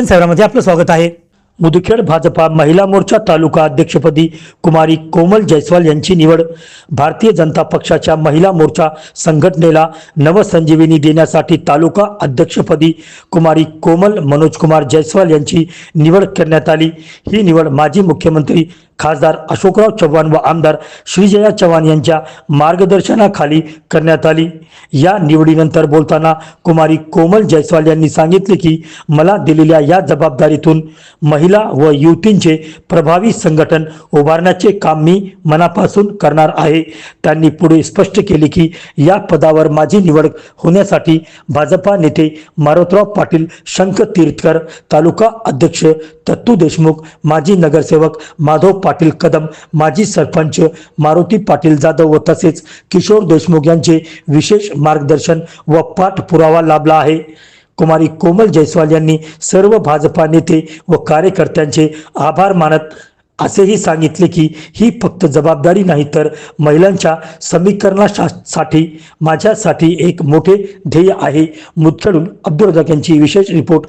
दर्शन सेवरामध्ये आपलं स्वागत आहे. मुदखेड भाजपा महिला मोर्चा तालुका अध्यक्षपदी कुमारी कोमल जयस्वाल यांची निवड. भारतीय जनता पक्षाच्या महिला मोर्चा संघटनेला नवसंजीवनी देण्यासाठी तालुका अध्यक्षपदी कुमारी कोमल मनोजकुमार जयस्वाल यांची निवड करण्यात आली. ही निवड माजी मुख्यमंत्री खासदार अशोकराव चव्हाण व आमदार श्रीजया चव्हाण यांच्या मार्गदर्शनाखाली करण्यात आली. या निवडीनंतर बोलताना कुमारी कोमल जयस्वाल यांनी सांगितले की मला दिलेल्या या जबाबदारीतून महिला व युवतींचे प्रभावी संघटन उभारण्याचे काम मी मनापासून करणार आहे. त्यांनी पुढे स्पष्ट केले की या पदावर माझी निवड होण्यासाठी भाजपा नेते मारोतराव पाटील शंख तीर्थकर तालुका अध्यक्ष दत्तू देशमुख माजी नगरसेवक माधव पाटील कदम माजी सरपंच मारुती पाटील जाधव व तसेच किशोर देशमुख यांचे विशेष मार्गदर्शन व पाठपुरावा लाभला आहे. कुमारी कोमल जयस्वाल यांनी सर्व भाजपा नेते व कार्यकर्त्यांचे आभार मानत असेही सांगितले की ही फक्त जबाबदारी नाही तर महिलांच्या समीकरणासाठी माझ्यासाठी एक मोठे ध्येय आहे मुदखेडून अब्दुल रजाक यांची विशेष रिपोर्ट